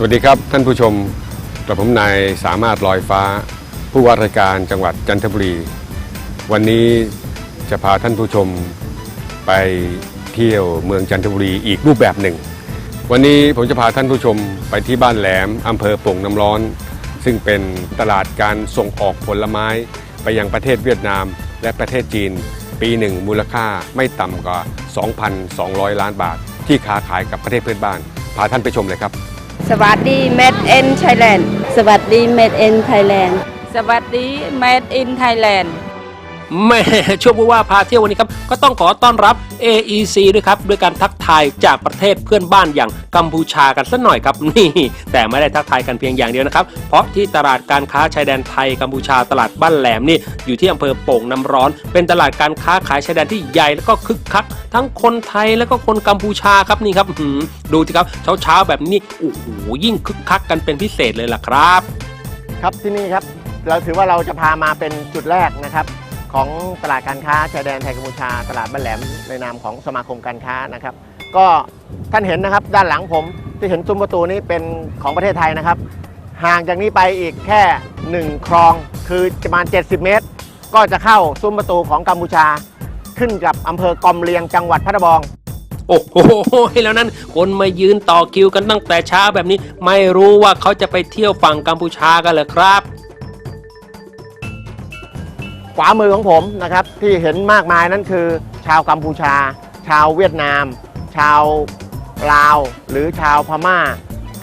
สวัสดีครับท่านผู้ชมกระผมนายสามารถลอยฟ้า ผู้ว่าราชการจังหวัดจันทบุรี วันนี้จะพาท่านผู้ชมไปเที่ยวเมืองจันทบุรีอีกรูปแบบหนึ่ง วันนี้ผมจะพาท่านผู้ชมไปที่บ้านแหลมอำเภอโป่งน้ำร้อน ซึ่งเป็นตลาดการส่งออกผลไม้ไปยังประเทศเวียดนาม และประเทศจีน ปีหนึ่งมูลค่าไม่ต่ำกว่า 2,200 ล้านบาท ที่ค้าขายกับประเทศเพื่อนบ้าน พาท่านไปชมเลยครับ สวัสดี Made in Thailand สวัสดี Made in Thailand สวัสดี Made in Thailand แม่ช่วงผู้ว่าพาเที่ยววันนี้ครับ ก็ต้องขอต้อนรับ AEC ด้วยครับ ด้วยการทักทายจากประเทศเพื่อนบ้านอย่างกัมพูชากันสักหน่อยครับนี่แต่ไม่ได้ทักทายกันเพียงอย่างเดียวนะครับ เพราะที่ตลาดการค้าชายแดนไทยกัมพูชาตลาดบ้านแหลมนี่อยู่ที่อำเภอโป่งน้ำร้อน เป็นตลาดการค้าขายชายแดนที่ใหญ่แล้วก็คึกคัก ทั้งคนไทยแล้วก็คนกัมพูชาครับนี่ครับดูสิครับเช้าๆแบบนี้โอ้โหยิ่งคึกคักกันเป็นพิเศษเลยล่ะครับ ครับที่นี่ครับเราถือว่าเราจะพามาเป็นจุดแรกนะครับ ของตลาดการค้าชายแดนไทยกัมพูชา ตลาดบ้านแหลมในนามของสมาคมการค้านะครับ ก็ท่านเห็นนะครับด้านหลังผมที่เห็นซุ้มประตูนี้เป็นของประเทศไทยนะครับ ห่างจากนี้ไปอีกแค่ 1 คลองคือประมาณ 70 เมตร ก็จะเข้าซุ้มประตูของกัมพูชา ขึ้นกับอำเภอกอมเลียงจังหวัดพัทบองโอ้โหแล้วนั้นคนมายืนต่อคิวกันตั้งแต่เช้าแบบนี้ ไม่รู้ว่าเขาจะไปเที่ยวฝั่งกัมพูชากันเหรอครับ ขวามือของผมนะครับที่เห็นมากมายนั่นคือ ชาวกัมพูชา ชาวเวียดนาม ชาวลาว หรือชาวพม่า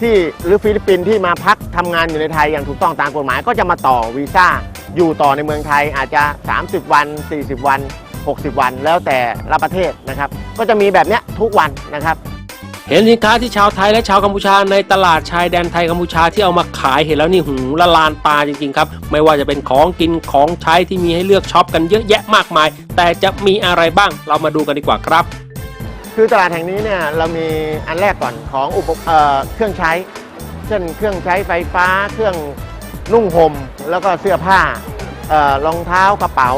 ที่หรือฟิลิปปินส์ที่มาพักทำงานอยู่ในไทยอย่างถูกต้องตามกฎหมายก็จะมาต่อวีซ่าอยู่ต่อในเมืองไทยอาจจะ 30 วัน 40 วัน 60 วัน แล้วแต่ละประเทศนะครับ ก็จะมีแบบนี้ทุกวันนะครับ เห็นสินค้าที่ชาวไทยและชาวกัมพูชาในตลาดชายแดนไทยกัมพูชาที่เอามาขายเห็นแล้วนี่หูละลานตาจริงๆครับ ไม่ว่าจะเป็นของกินของใช้ที่มีให้เลือกช็อปกันเยอะแยะมากมาย แต่จะมีอะไรบ้างเรามาดูกันดีกว่าครับ คือตลาดแห่งนี้เนี่ยเรามีอันแรกก่อนของอุปเอ่อเครื่องใช้ เช่นเครื่องใช้ไฟฟ้า เครื่องนุ่งห่มแล้วก็เสื้อผ้าเอ่อรองเท้ากระเป๋า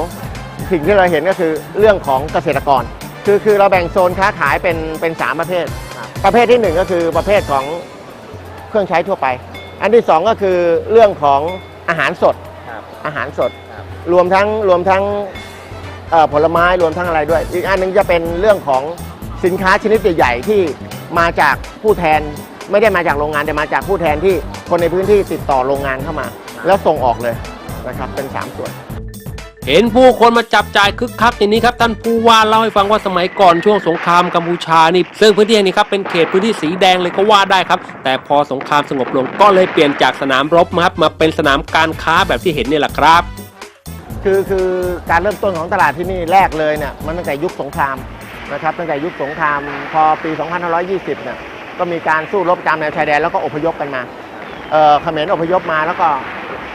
สิ่งที่เราเห็นก็คือเรื่องของเกษตรกร คือคือเราแบ่งโซนค้าขายเป็นเป็นสามประเภท ประเภทที่หนึ่งก็คือประเภทของเครื่องใช้ทั่วไป อันที่สองก็คือเรื่องของอาหารสดอาหารสดรวมทั้งรวมทั้งเอ่อผลไม้รวมทั้งอะไรด้วย อีกอันหนึงจะเป็นเรื่องของสินค้าชนิดใหญ่ๆที่มาจากผู้แทนไม่ได้มาจากโรงงานแต่มาจากผู้แทนที่คนในพื้นที่ติดต่อโรงงานเข้ามา แล้วส่งออกเลยนะครับเป็น 3 ส่วน เห็นผู้คนมาจับจ่ายคึกคักอย่างนี้ครับท่านผู้ว่าเล่าให้ฟังว่าสมัยก่อนช่วงสงครามกัมพูชานี่ซึ่งพื้นที่นี้ครับเป็นเขตพื้นที่สีแดงเลยก็ว่าได้ครับ แต่พอสงครามสงบลงก็เลยเปลี่ยนจากสนามรบมาครับมาเป็นสนามการค้าแบบที่เห็นนี่แหละครับ คือคือการเริ่มต้นของตลาดที่นี่แรกเลยเนี่ยมันตั้งแต่ยุคสงครามนะครับตั้งแต่ยุคสงครามพอปี 2520เนี่ยก็มีการสู้รบตามแนวชายแดนแล้วก็อพยพกันมาเออเขมรอพยพมาแล้วก็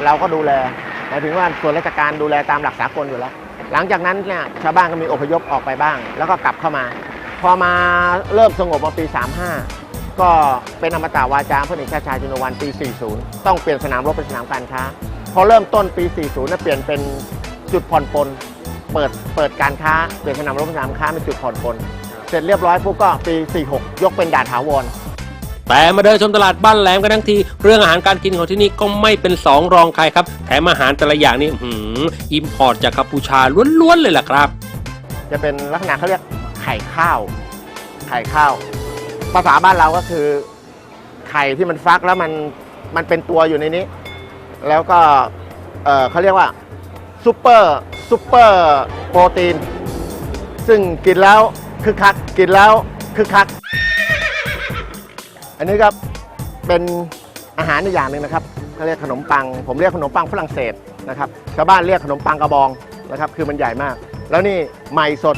เราก็ดูแล มายถึงว่าส่วนราชการดูแลตามหลักสากลอยู่แล้ว หลังจากนั้นเนี่ยชาวบ้านก็มีอพยพออกไปบ้าง แล้วก็กลับเข้ามา พอมาเริ่มสงบมาปี 35 ก็เป็นอมตะวาจาพระเอกชาติชายจุนวันปี 40 ต้องเปลี่ยนสนามรบเป็นสนามการค้า พอเริ่มต้นปี 40นะเปลี่ยนเป็นจุดผ่อนปลนเปิดเปิดการค้าเปลี่ยนสนามรบเป็นสนามค้าเป็นจุดผ่อนปลนเสร็จเรียบร้อยปุ๊บก็ปี 46 ยกเป็นด่านถาวร แต่มาเดินชมตลาดบ้านแหลมกันทั้งที เรื่องอาหารการกินของที่นี่ก็ไม่เป็นสองรองใครครับ แถมอาหารแต่ละอย่างนี่หืมอิมพอร์ตจากกัมพูชาล้วนๆเลยล่ะครับ จะเป็นลักษณะเขาเรียกไข่ข้าว ไข่ข้าว ภาษาบ้านเราก็คือ ไข่ที่มันฟักแล้วมันมันเป็นตัวอยู่ในนี้ แล้วก็เออเขาเรียกว่าซูเปอร์ซูเปอร์โปรตีน ซึ่งกินแล้วคึกคัก กินแล้วคึกคัก อันนี้ก็เป็นอาหารอีกอย่างหนึ่งนะครับเขาเรียกขนมปัง ผมเรียกขนมปังฝรั่งเศสนะครับชาวบ้านเรียกขนมปังกระบองนะครับ คือมันใหญ่มาก แล้วนี่ใหม่สด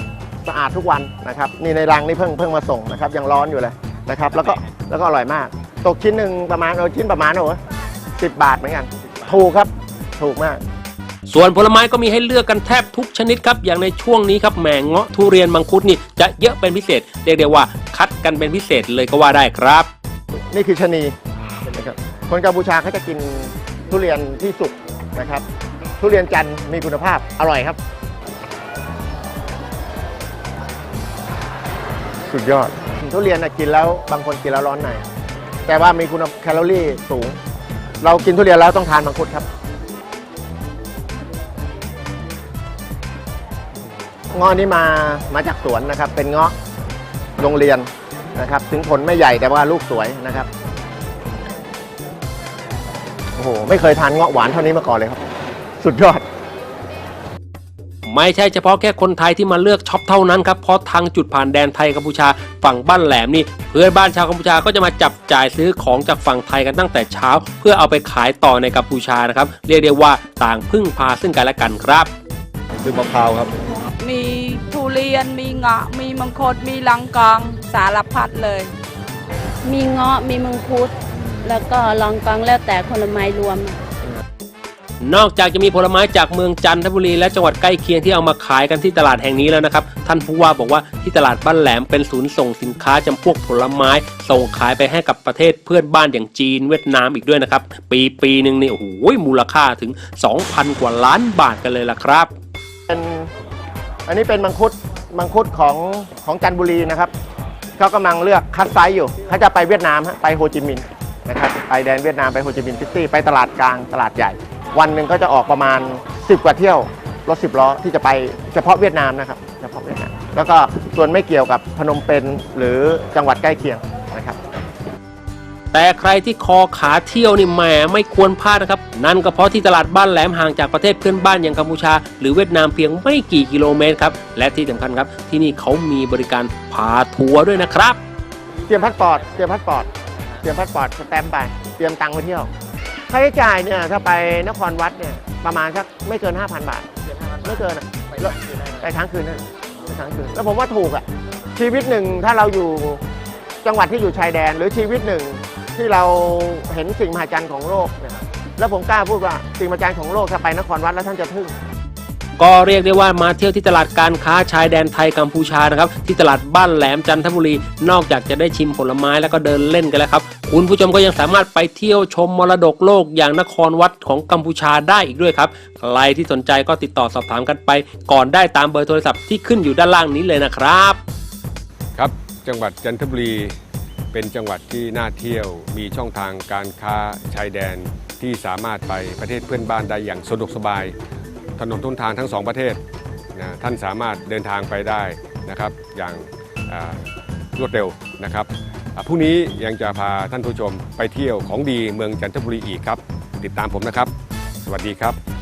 สะอาดทุกวันนะครับนี่ในรังนี่เพิ่งเพิ่งมาส่งนะครับยังร้อนอยู่เลยนะครับ แล้วก็แล้วก็อร่อยมาก ตกชิ้นหนึ่งประมาณเออชิ้นประมาณโอ้สิบบาทเหมือนกัน ถูกครับถูกมากส่วนผลไม้ก็มีให้เลือกกันแทบทุกชนิดครับ อย่างในช่วงนี้ครับแหมเงาะทุเรียนมังคุดนี่จะเยอะเป็นพิเศษ เรียกได้ว่าคัดกันเป็นพิเศษเลยก็ว่าได้ครับ นี่คือชะนีนะครับคนกัมพูชาเขาจะกินทุเรียนที่สุกนะครับ ทุเรียนจันทร์มีคุณภาพอร่อยครับ สุดยอด ทุเรียนนะกินแล้วบางคนกินแล้วร้อนในแต่ว่ามีคุณแคลอรี่สูง เรากินทุเรียนแล้วต้องทานมังคุดครับเงาะนี้มามาจากสวนนะครับ เป็นเงาะโรงเรียน นะครับ ถึงผลไม่ใหญ่แต่ว่าลูกสวยนะครับ โอ้โห ไม่เคยทานเงาะหวานเท่านี้มาก่อนเลยครับ สุดยอด ไม่ใช่เฉพาะแค่คนไทยที่มาเลือกช็อปเท่านั้นครับ เพราะทางจุดผ่านแดนไทยกัมพูชาฝั่งบ้านแหลมนี่ เพื่อนบ้านชาวกัมพูชาก็จะมาจับจ่ายซื้อของจากฝั่งไทยกันตั้งแต่เช้า เพื่อเอาไปขายต่อในกัมพูชานะครับ เรียกได้ว่าต่างพึ่งพาซึ่งกันและกันครับซื้อมะพร้าวครับ มีทุเรียน มีเงาะ มีมังคุดมีลังกองสารพัดเลย มีเงาะมีมังคุด แล้วก็ลองกองแล้วแต่ผลไม้รวม นอกจากจะมีผลไม้จากเมืองจันทบุรีและจังหวัดใกล้เคียงที่เอามาขายกันที่ตลาดแห่งนี้แล้วนะครับ ท่านผู้ว่าบอกว่าที่ตลาดบ้านแหลมเป็นศูนย์ส่งสินค้าจำพวกผลไม้ ส่งขายไปให้กับประเทศเพื่อนบ้านอย่างจีนเวียดนามอีกด้วยนะครับ ปีปีหนึ่งนี่โอ้โหมูลค่าถึง 2,000 กว่าล้านบาทกันเลยล่ะครับ เป็นอันนี้เป็นมังคุดมังคุดของของจันทบุรีนะครับ เขากำลังเลือกคัดไซส์อยู่เขาจะไปเวียดนามฮะไปโฮจิมินห์นะครับไปแดนเวียดนามไปโฮจิมินห์ซิตี้ไปตลาดกลางตลาดใหญ่ วันหนึ่งก็จะออกประมาณ 10 กว่าเที่ยวรถ10ล้อที่จะไปเฉพาะเวียดนามนะครับเฉพาะเวียดนามแล้วก็ส่วนไม่เกี่ยวกับพนมเปญหรือจังหวัดใกล้เคียง แต่ใครที่คอขาเที่ยวนี่แหมไม่ควรพลาดนะครับ นั่นก็เพราะที่ตลาดบ้านแหลมห่างจากประเทศเพื่อนบ้านอย่างกัมพูชา หรือเวียดนามเพียงไม่กี่กิโลเมตรครับ และที่สำคัญครับที่นี่เขามีบริการพาทัวร์ด้วยนะครับ เตรียมพาสปอร์ตเตรียมพาสปอร์ตเตรียมพาสปอร์ตสแตมป์ไปเตรียมตังค์ไปเที่ยวค่าใช้จ่ายเนี่ยถ้าไปนครวัดเนี่ยประมาณสักไม่เกิน 5,000 บาทไม่เกินอะไปค้งคืนนั่นไปค้งคืน แล้วผมว่าถูกอะชีวิตหนึ่งถ้าเราอยู่จังหวัดที่อยู่ชายแดน หรือชีวิตหนึ่ง ที่เราเห็นสิ่งมหัศจรรย์ของโลกเนี่ยแล้วผมกล้าพูดว่าสิ่งมหัศจรรย์ของโลกถ้าไปนครวัดแล้วท่านจะทึ่งก็เรียกได้ว่ามาเที่ยวที่ตลาดการค้าชายแดนไทยกัมพูชานะครับ ที่ตลาดบ้านแหลมจันทบุรี นอกจากจะได้ชิมผลไม้แล้วก็เดินเล่นกันแล้วครับ คุณผู้ชมก็ยังสามารถไปเที่ยวชมมรดกโลกอย่างนครวัดของกัมพูชาได้อีกด้วยครับ ใครที่สนใจก็ติดต่อสอบถามกันไป ก่อนได้ตามเบอร์โทรศัพท์ที่ขึ้นอยู่ด้านล่างนี้เลยนะครับ ครับ จังหวัดจันทบุรี เป็นจังหวัดที่น่าเที่ยว มีช่องทางการค้าชายแดนที่สามารถไปประเทศเพื่อนบ้านได้อย่างสะดวกสบาย ถนนทุนทางทั้งสองประเทศนะท่านสามารถเดินทางไปได้นะครับ อย่างรวดเร็วนะครับพรุ่งนี้ยังจะพาท่านผู้ชมไปเที่ยวของดีเมืองจันทบุรีอีกครับ ติดตามผมนะครับ สวัสดีครับ